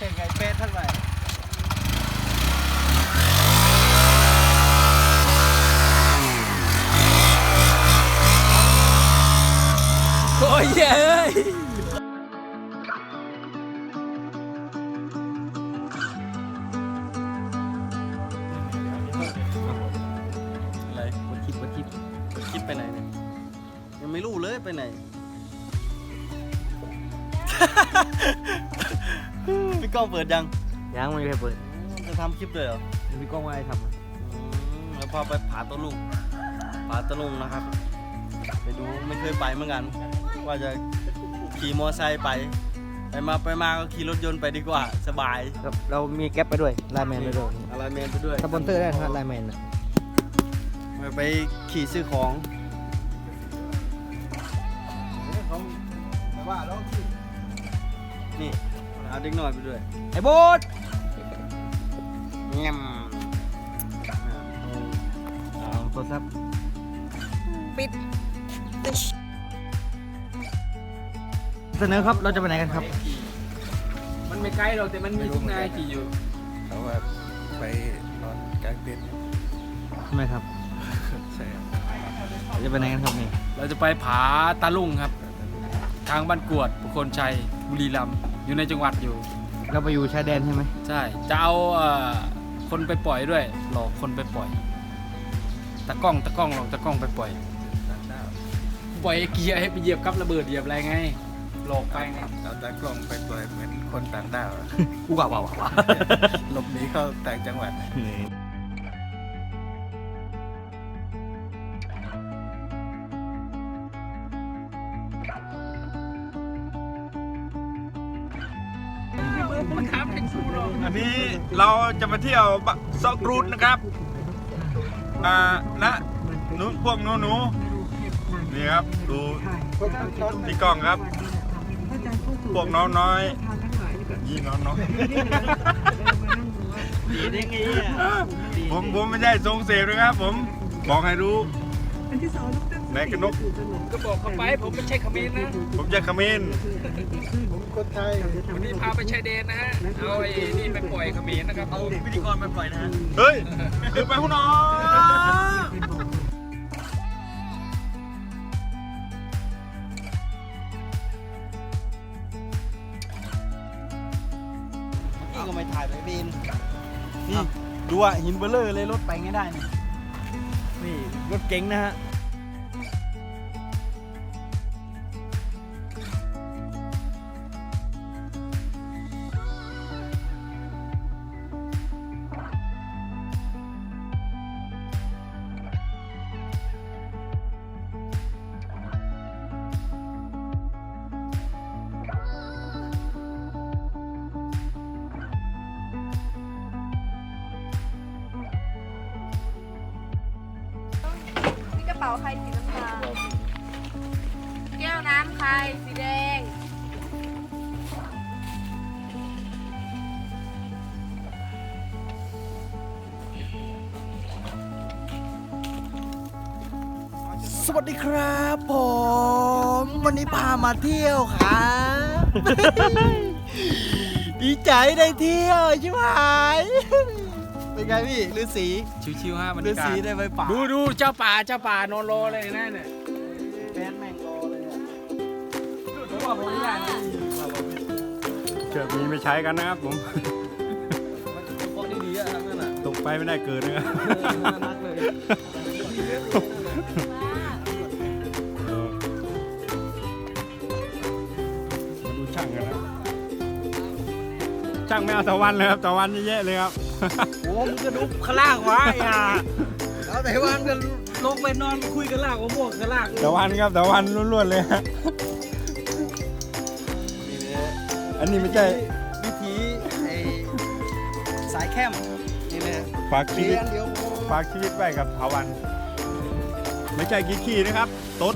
แข่งไก่เป็ดเท่าไหร่โอ้ยเย้ พี่ก้องเปิดยังยังไม่เคยเปิดจะทำคลิปเลยเหรอพี่ก้องว่าให้ทำอะอืมแล้วพอไปผาตะลุงผาตะลุงนะครับ ไปดูไม่เคยไปเหมือนกัน ว่าจะขี่มอไซค์ไป ไปมาไปมาก็ขี่รถยนต์ไปดีกว่าสบายครับเรามีแก๊ปไปด้วยไลน์แมนไปด้วยอะไรเมนไปด้วยสปอนเซอร์ได้นะครับไลน์แมนอะไปขี่ซื้อของว่าแล้วนี่ เอาเด็กหน่อยไปด้วย ไอ้โบ๊ทงำเอาโทรศัพท์ปิดเสนอครับ เราจะไปไหนกันครับ มันไม่ใกล้หรอกแต่มันมีทุกนายขี่อยู่เขาว่าไปนอนกลางเต็นท์ทำไมครับ ใช่ครับเราจะไปไหนกันครับนี่ เราจะไปผาตาลุงครับ ทางบ้านกวดปุคนชัยบุรีรัมย์ อยู่ในจังหวัดอยู่ เราไปอยู่ชายแดนใช่ไหมใช่จะเอาเอ่อคนไปปล่อยด้วย หลอกคนไปปล่อยตะกล้องตะกล้องหลอกตะกล้องไปปล่อยต่างดาวปล่อยไอ้เกียร์ให้ไปเหยียบกับระเบิดเหยียบอะไรไง หลอกไปไงเอาตากล้องไปปล่อยเหมือนคนต่างดาวอะกูว่าว่าว่าว่าหลบหนีเข้าต่างจังหวัด อันนี้เราจะมาเที่ยวบะซอกรูดนะครับ อ่านะหนูพวกหนูหนูๆนี่ครับ ดูที่กล้องครับ พวกน้องน้อยยี่น้องน้อย ดีได้ไงอะผมผมไม่ใช่ทรงเสพนะครับ ผมบอกให้รู้แม่กระนกก็บอกเขาไปผมไม่ใช่ขมิ้นนะ ผมจะขมิ้น วันนี้พาไปชายแดนนะฮะ เอาไอ้นี่ไปปล่อยขมิ้นนะครับ เอาพิธีกรไปปล่อยนะฮะ เฮ้ยคือไปหุ่นน้องพี่ก็ไม่ถ่ายไปบินนี่ดูอะหินเบลเลอร์เลยรถไปไงได้นี่นี่รถเก๋งนะฮะ ป๋าใครสีน้ำตาลแก้วน้ำใครสีแดง สวัสดีครับผม วันนี้พามาเที่ยวครับ ดีใจได้เที่ยวใชิบหาย เป็นไงพี่ฤาษีชิวๆฮะบรรฤายากาษีศได้ไปป่าดูดูเจ้าป่าเจ้าป่านอนรอเลยนะเนี่ยแฟนแม่งรอเลยอะผมว่าผมไม่ได้นะเชือกมีไม่ใช้กันนะครับผมมันจะเป็นพวกดีๆอะทั้งนั้นอะตกไปไม่ได้เกิดนะครับ เออน่ารักเลยมา ช่างไม่เอาตะวันเลยครับตะวันเยอะๆเลยครับโอ้มึงก็ดูข้างล่างวะอย่าเอาแต่วันกันลงไปนอนคุยกันล่างว่าพวกกันล่างตะวันครับตะวันล้วนๆเลยฮะนี่เลยอันนี้ไม่ใช่วิธีไอ้สายแคมนี่เลยฝากชีเรีวิยตนเดี๋ยวฝากชีวิตไว้กับตะวัน ไม่ใช่กี้ขี้นะครับต๊ด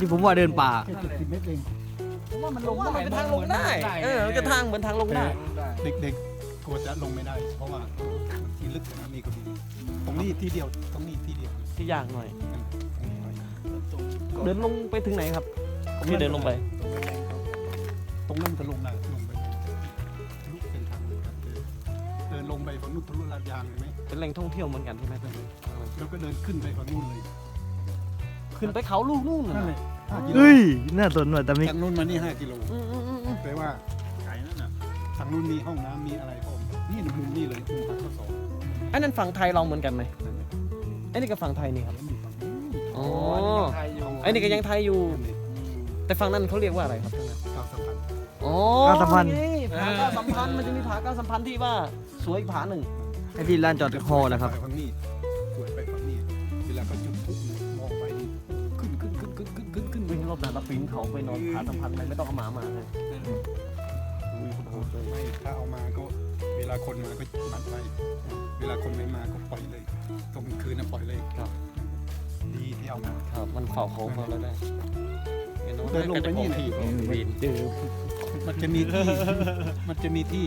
ที่ผมว่าเดินป่าสิบเมตรเองผมว่ามันลงว่ามันเป็นทางลงได้ เออมันก็ทางเหมือนทางลงได้ เด็กๆกลัวจะลงไม่ได้ เพราะว่าที่ลึกนะนี่ก็มีตรงนี้ที่เดียวตรงนี้ที่เดียวที่ยากหน่อย ตรงนี้หน่อยเดินลงไปถึงไหนครับที่เดินลงไป ตรงนั้นก็ลงได้ลงไปทะลุเป็นทางเลยครับเดินลงไปฝั่งนู้นทะลุลาดยางเห็นไหมเป็นแหล่งท่องเที่ยวเหมือนกันใช่ไหม แล้วก็เดินขึ้นไปฝั่งนู้นเลย ขึ้นไปเขาลูกนู่นนั่นน่ะเลยห้ากิโลเฮ้ย น่าสนว่ะแต่ไม่จากนู้นมานี่ห้ากิโลอืมอืมอืมอืมแปลว่าทางนู้นมีห้องน้ำมีอะไรพร้อมนี่มุมนี่เลยมุมพักข้อสองอันนั้นฝั่งไทยเราเหมือนกันไหมอันนี้ก็ฝั่งไทยนี่ครับ แล้วมีฝั่งนู้นอ๋อไทยอยู่อันนี้ก็ยังไทยอยู่ นั่นเลยแต่ฝั่งนั้นเขาเรียกว่าอะไรครับฝั่งนั้นเก้าสะพานอ๋อก้าวสัมพันธ์นี่ผาก้าวสัมพันธ์มันจะมีผาก้าวสัมพันธ์ที่ว่าสวยอีกผาหนึ่งไอ้ที่ลานจอดคอแหละครับไปฝั่งนี้ รอบนั้นเราปีนเขาไปนอนผาสัมพันธ์เลยไม่ต้องเอาหมามาเลยไม่ถ้าเอามาก็เวลาคนมาก็มัดไว้เวลาคนไม่มาก็ปล่อยเลยตรงกลางคืนนะปล่อยเลยครับ ดีที่เอามาครับ มันเฝ้าเขาเขาแล้วได้ห็อะเดินลงไปนี่ก็จะออกทีเลยเจอมันจะมีที่ มันจะมีที่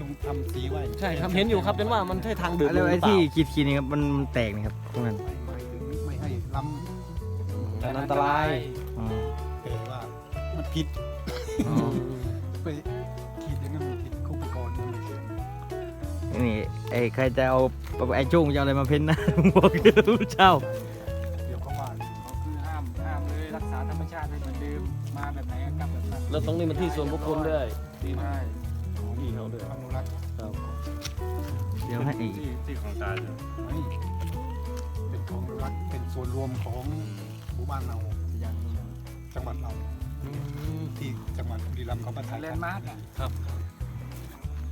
ลุงทำสีไว้ใช่ครับเห็นอยู่ครับเป็นว่ามันใช่ทางเดินแล้วหไอ้รือเปล่าที่ขีดขีดนี่ครับมันมันแตกนี่ครับตรงนั้นไม่ไม่ถึงไม่ให้ล้แต่อันตราย อ๋อำแต่ว่ามันผิดอ๋อไปขีดอย่างนั้นมันผิดคู่ประกรณ์มันไม่เชื่อนี่ไอ้ใครจะเอาไอ้โจ้งจะเอาอะไรมาเพ้นนะบอกรู้เช่าเดี๋ยวเขาว่าเขาคือห้ามห้ามเลยรักษาธรรมชาติให้เหมือนเดิมมาแบบไหนก็กลับแบบนั้นแล้วตรงนี้มันที่ส่วนบุคคลด้วยที่ ใช่ที่เขาด้วย อนุรักษ์ครับเดี๋ยวให้อีกที่ที่ของตาเลยไม่เป็นของอนุรักษ์เป็นส่วนรวมของหมู่บ้านเรา จังหวัดเราที่จังหวัดบุรีรัมย์เขามาถ่ายแลทำนด์มาร์กอะ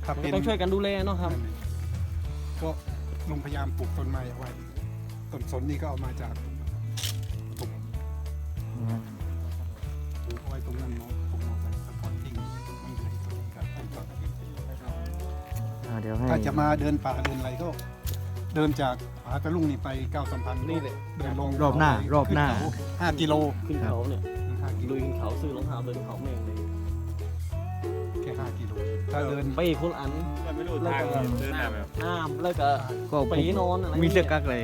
ถ้ามันเป็นก็ต้องช่วยกันดูแลเนาะครับ ก็ลุงพยายามปลูกต้นไม้เอาไว้ต้นสนนี่ก็เอามาจากปลูกปลูกเอาไว้ตรงนั้นเนาะปลูกเอาไว้สะพอนทิ้งมันเหลือที่ตรงนี้ครับต้นต่ออ่าเดี๋ยวให้ถ้าจะมาเดินป่าเดินอะไรก็ เดินจากผาตะลุงนี่ไปเก้าสัมพันธ์นี่เลยเดินลงรอบหน้ารอบหน้าขึ้เขห้ากิโล ขึ้นเขาเนี่ยห้ากิโลลุยขึ้นเขาซื้อรองเท้าเดินเขาแม่งเลย แค่ห้ากิโลถ้าเดิน ไปอีกคนอันไม่รู้ทางเดินหน้าแบบห้ามแล้วก็ก็ไปนอนอะไรมีเสื้อกั๊กเลย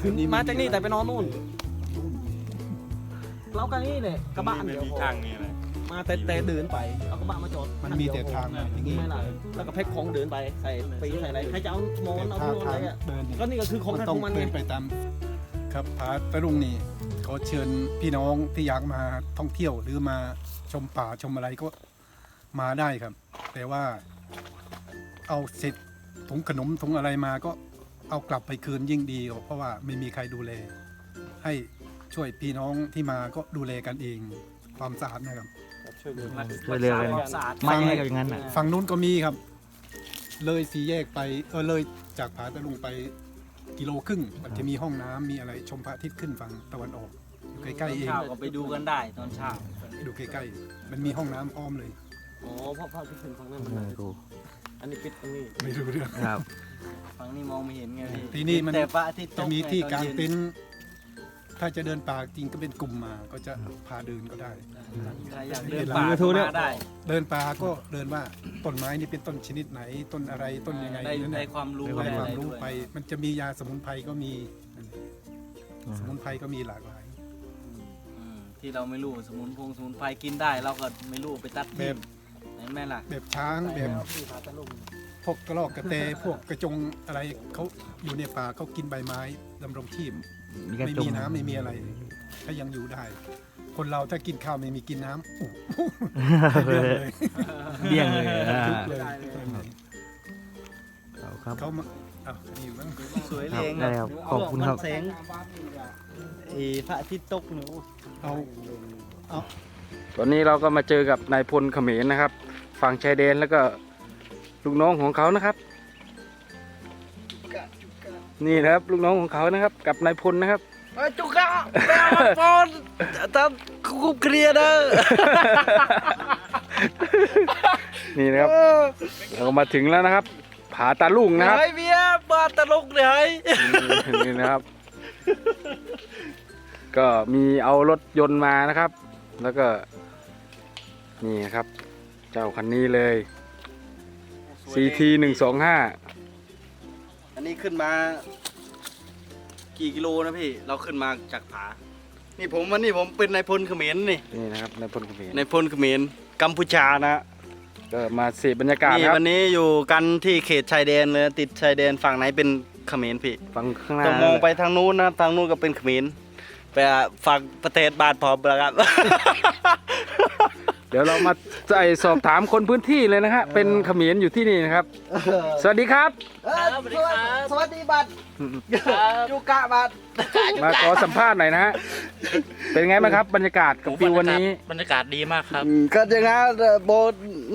ขึ้นมาจากนี่แต่ไปนอนนู่นเรากันนี่เลยกระบะอันไม่เดียวมีพอทางนี่อะไรมาแต่แต่เดินไปเอากระบะมาจอดมันมีแต่ทางอย่างนี้ไม่ไรแล้วก็แพ็คของเดินไปใส่ปีใส่อะไรใครจะเอาหมอนเอาถ้าที่นอนอะไรทางอะเดินเนี่ยก็นี่ก็คือของมันใครต้ขององมันเดิไงนไปตาม ครับผาตะลุงนี่ เขาเชิญพี่น้องที่อยากมาท่องเที่ยวหรือมาชมป่าชมอะไรก็มาได้ครับ แต่ว่าเอาเสร็จถุงขนมถุงอะไรมาก็เอากลับไปคืนยิ่งดี เพราะว่าไม่มีใครดูแล ให้ช่วยพี่น้องที่มาก็ดูแลกันเองความสะอาดนะครับ ช่วยเดินช่วยเรือกัน สะอาด ไม่ให้กับอย่างนั้นน่ะ ฝั่งนู้นก็มีครับ เลยสี่แยกไปเออเลยจากผาตะลุงไปกิโลครึ่งมันจะมีห้องน้ำมีอะไรชมพระอาทิตย์ขึ้นฝั่งตะวันออกอยู่ ใกล้ๆเองเช้าก็ไปดูกันได้ตอนเช้าดูใกล้ๆมันมีห้องน้ำอ้อมเลย อ๋อเพราะภาพที่ขึ้นฝั่งนั้นเอมันอดูอันนี้ปิดตรงนี้ไม่รู้เรื่อง ครับ ฝั่งนี้มองไม่เห็นไงพี่ทีนี้มัน แต่พระอาทิตย์ตจะกมีที่กลางไย็เต็นท์ถ้าจะเดินป่าจริงก็เป็นกลุ่มมา ก็จะพาเดินก็ได้ ใครอยากเดินเห็นป่าแล้วก็มาได้เดินป่าก็เดินว่าต้นไม้นี่เป็นต้นชนิดไหน ต้นอะไรต้นยังไงได้นั่นได้แหละความรู้ได้ความด้รู้ด้วยไป มันจะมียาสมุนไพรก็มี สมุนไพรก็มีหลากหลายอืม ที่เราไม่รู้สมุนพงสมุนไพรกินได้ เราก็ไม่รู้ไปตัดแบทิ้บงเห็นไหมล่ะแบบช้างแบบที่ผาตะลุงพวกกระรอกกระแตพวกกระจงอะไรเขาอยู่ในป่าเขากินใบไม้ดำรงชีพมีกระไม่จกมีน้ำไม่มีอะไรถ้ายังอยู่ได้ คนเราถ้ากินข้าวไม่มีกินน้ำอู้เรื่องเลยเบี้ยงเลยอ่าทุกเลยครับเขามาอ้าวนี่อยู่มั้งสวยคเลรับงได้ครับขอบคุณครับ แสง ไอ้พระอาทิตย์ตกหนูเอาตอนนี้เราก็มาเจอกับนายพลเขมรนะครับ ฝั่งชายแดนแล้วก็ลูกน้องของเขานะครับ นี่นะครับลูกน้องของเขานะครับ กับนายพลนะครับจุกะแมวมันปอนทำคุบเคลียร์เด้อนี่นะครับเราก็มาถึงแล้วนะครับ ผาตาลุงนะครับไอ้เมียบ้านตลกเลย นี่นะครับ ก็มีเอารถยนต์มานะครับ แล้วก็นี่ครับ เจ้าคันนี้เลย CT 125อันนี้ขึ้นมา กี่กิโลนะพี่ เราขึ้นมาจากผา นี่ผมวันนี้ผมเป็นนายพลเขมรนี่นี่นะครับในพลเขมรนายพลเขมรกัมพูชานะก็มาเสพบรรยากาศนี่ครับวันนี้อยู่กันที่เขตชายแดนเลยติดชายแดนฝั่งไหนเป็น เขมรพี่ฟังข้างหน้าต้องมองไปทางนู้นนะครับทางนู้นก็เป็นเขมรไปฝั่งประเทศบาทพร้อมแล้วครับ เดี๋ยวเรามาใส่สอบถามคนพื้นที่เลยนะฮะเป็นเขมรอยู่ที่นี่นะครับ สวัสดีครับสวัสดีครับ สวัสดีบัตรยูกะบัตรมาขอสัมภาษณ์หน่อยนะฮะเป็นไงบ้างครับบรรยากาศกับฟิววันนี้บรรยากาศดีมากครับก็อย่างนั้นโบ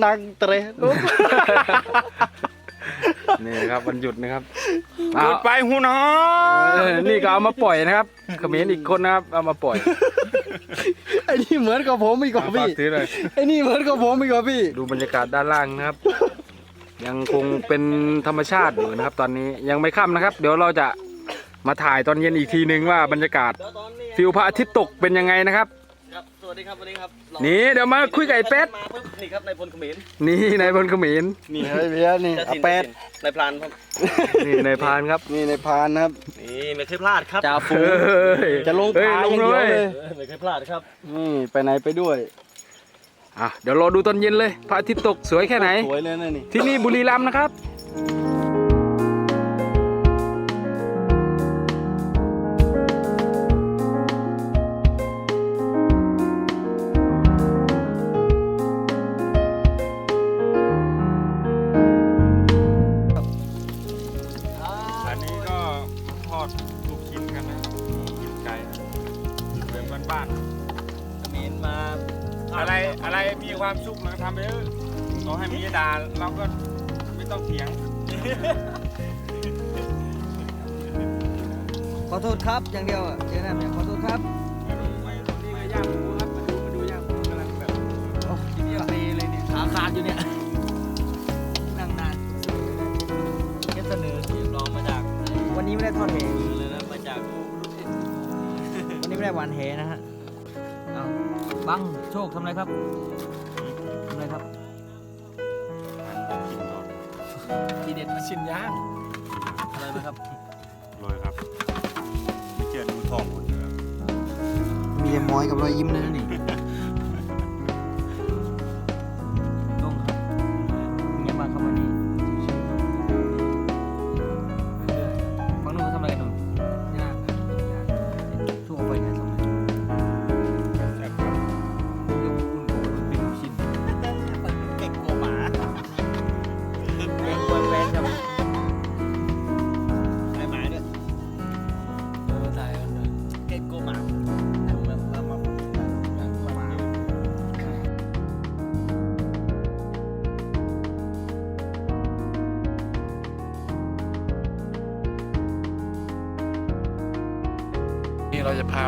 นังเตร นี่ครับวันหยุดนะครับเกิดไปหูน้อเออนี่ก็เอามาปล่อยนะครับเขมรอีกคนนะครับ เอามาปล่อยไอ้นี่เหมือนกับผมอีกกว่าฝาพี่กถือเลยไอ้นี่เหมือนกับผมอีกกว่าพี่ ดูบรรยากาศด้านล่างนะครับ ยังคงเป็นธรรมชาติอยู่นะครับ ตอนนี้ยังไม่ค่ำนะครับ เดี๋ยวเราจะมาถ่ายตอนเย็นอีกทีนึงว่าบรรยากาศฟิวพระอาทิตย์ตกเป็นยังไงนะครับครับส วัสดีครับสวัสดีครับนี่เดี๋ยวมาคุยกับไอ้เป็ด มาปุ๊บนี่ครับนายพลเขมรนี่นายพลเขมรนี่เฮ้ยเพียนี่อาเป็ดนายพรานครับนี่นายพรานครับนี่นายพรานนะครับ นี่ไม่เคยพลาดครับจ่าฝูเฮ้ยจะลงเฮ้ยผาลองย่างเลเดียวยเลยเออไม่เคยพลาดครับนี่ไปไหนไปด้วยอะเดี๋ยวรอดูตอนเย็นเลยพระอาทิตย์ตกสวยแค่ไหน สวยเลยนะนี่ ที่นี่บุรีรัมย์นะครับอัน ดลูกชิ้นกันนะกินไก่เป็นบ้านเขมรมาๆอะไรอะไรมีความสุขเราก็ทำไปเถอะต่อให้มีด่าเราก็ไม่ต้องเถียง ขอโทษครับอย่างเดียวอะเจอหน้าเนี่ยขอโทษครับไม่ตรงนี้ก็ย่างหมูครับมาดูมาดูย่างหมูกำลังแบบโอ้ทีนี้เปเลยเนี่ยขาขาดอยู่เนี่ย นนี้ไม่ได้ทอดแหเลยนะมาจากวันนี้ไม่ได้หวานแหนะฮะเอาบังโชคทำอะไรครับทำอะไรครับทีเด็ดมาชิมย่างอะไรนะครับโรยครับไม่เชื่อดูทองคุณนะครับมีแต่มอยกับรอยยิ้มนะนี่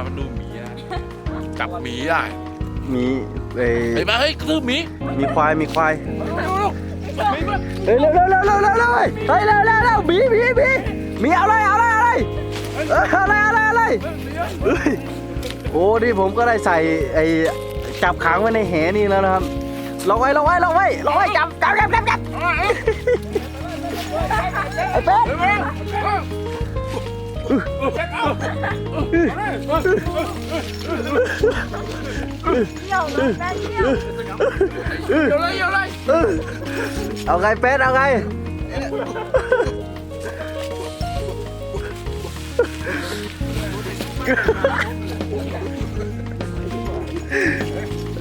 มันดูหมีนะจับหมีได้มีเอ้เห็นไหมเฮ้ยกระทืบหมีมีควายมีควายเฮ้ยเร็วเร็วเร็วเร็วเร็วเร็วเฮ้ยเร็วเร็วเร็วบีบีบีมีเอาเลยเอาเลยเอาเลยเออเอาเลยเอาเลยเอาเลยเฮ้ยโอ้นี่ผมก็ได้ใส่ไอ้จับขังไว้ในแหนี่แล้วนะครับลองไว้ลองไว้ลองไว้ลองไว้จับจับจับจับจับไอ้เป็ด เอาไงเป็ดเอาไง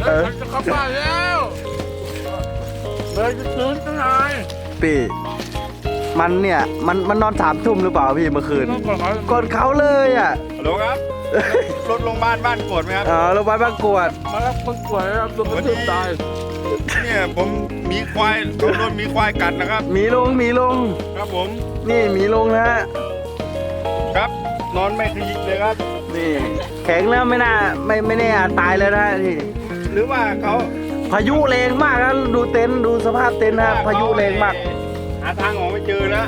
เออจะเข้าบ้าแล้วเลยจะตื่นตั้งนานพี่ มันเนี่ยมันมันนอนสามทุ่มหรือเปล่าพี่เมื่อคืนต้องก่อนเขาก่อนเขาเลยอะฮัลโหลครับรถโรงพยาบาลบ้านกวดไหมครับอ๋อโรงพยาบาลบางกรวดมารับคนป่วยครับโดนกระทืบตายเนี่ยผมมีควายโดนรถมีควายกัดนะครับหมีลงหมีลงครับผม นี่หมีลงนะฮะครับนอนไม่ขยิกเลยครับ นี่แข็งแล้วไม่น่าไม่ไม่แน่อาจตายเลยนะนี่หรือว่าเขาพายุแรงมากนะดูเต็นท์ดูสภาพเต็นท์นะพายุแรงมาก หาทางออกไม่เจอแล้ว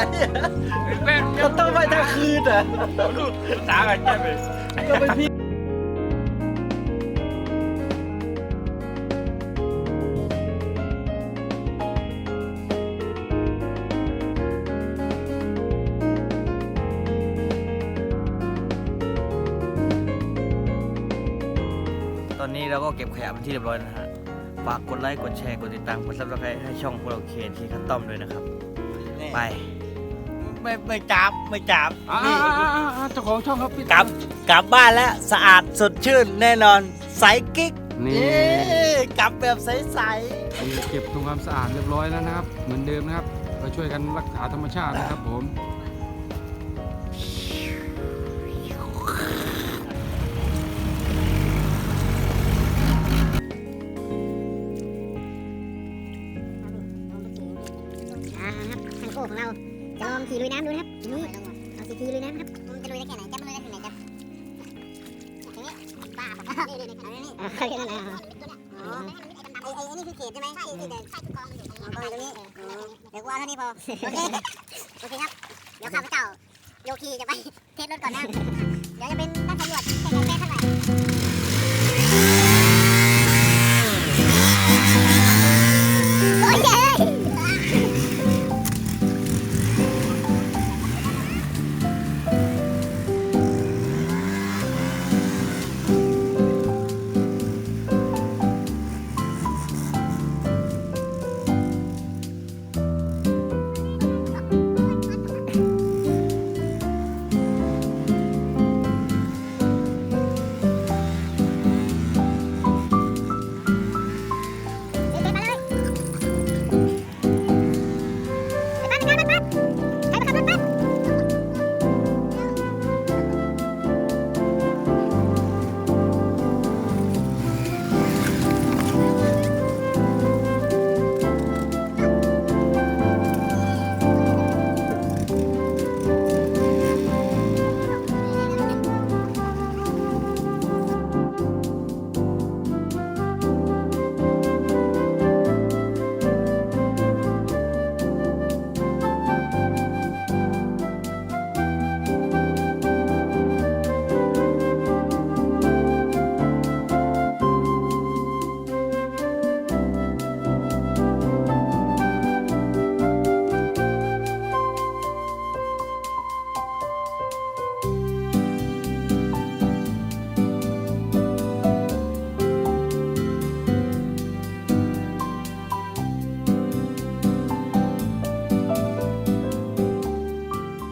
ก็เลยอะก็ต้องไปทางคืนอะตากันแค่ไปก็ไปพี่ตอนนี้เราก็เก็บขยะเป็นที่เรียบร้อยนะฮะ ฝากกดไลค์ กดแชร์ กดติดตาม กดซับสไครต์ให้ช่องพวกเราเคนที่คัตตอมด้วยนะครับ ไป ไม่ไม่จับไม่จับอ่านี่เจ้าของช่องครับพี่กลับกลับบ้านแล้วสะอาดสดชื่นแน่นอนใสกิ๊กนี่ เย้กลับแบบใสนี่เก็บทำความสะอาดเรียบร้อยแล้วนะครับ เหมือนเดิมนะครับมาช่วยกันรักษาธรรมชาตินะครับผม จะลองขี่ลุยน้ำดูนะครับทีนี้เอาสิขี่ลุยน้ำครับมันจะลุยได้แค่ไหนจะมันลุยได้ถึงไหนจะอย่างนี้บ้าป่ะนี่นี่นี่นี่นี่แค่นั้นนะอ๋อไอ้ไอ้นี่คือเขตใช่ไหมใช่ที่เดินใช่ทุกกองอยู่ตรงนี้กองอยู่ตรงนี้เดี๋ยวกูเอาเท่านี้พอโอเคโอเคครับเดี๋ยวข้าพเจ้าโยคีจะไปเทสรถก่อนนะเดี๋ยวจะเป็นนักสำรวจแค่แค่เท่าไหร่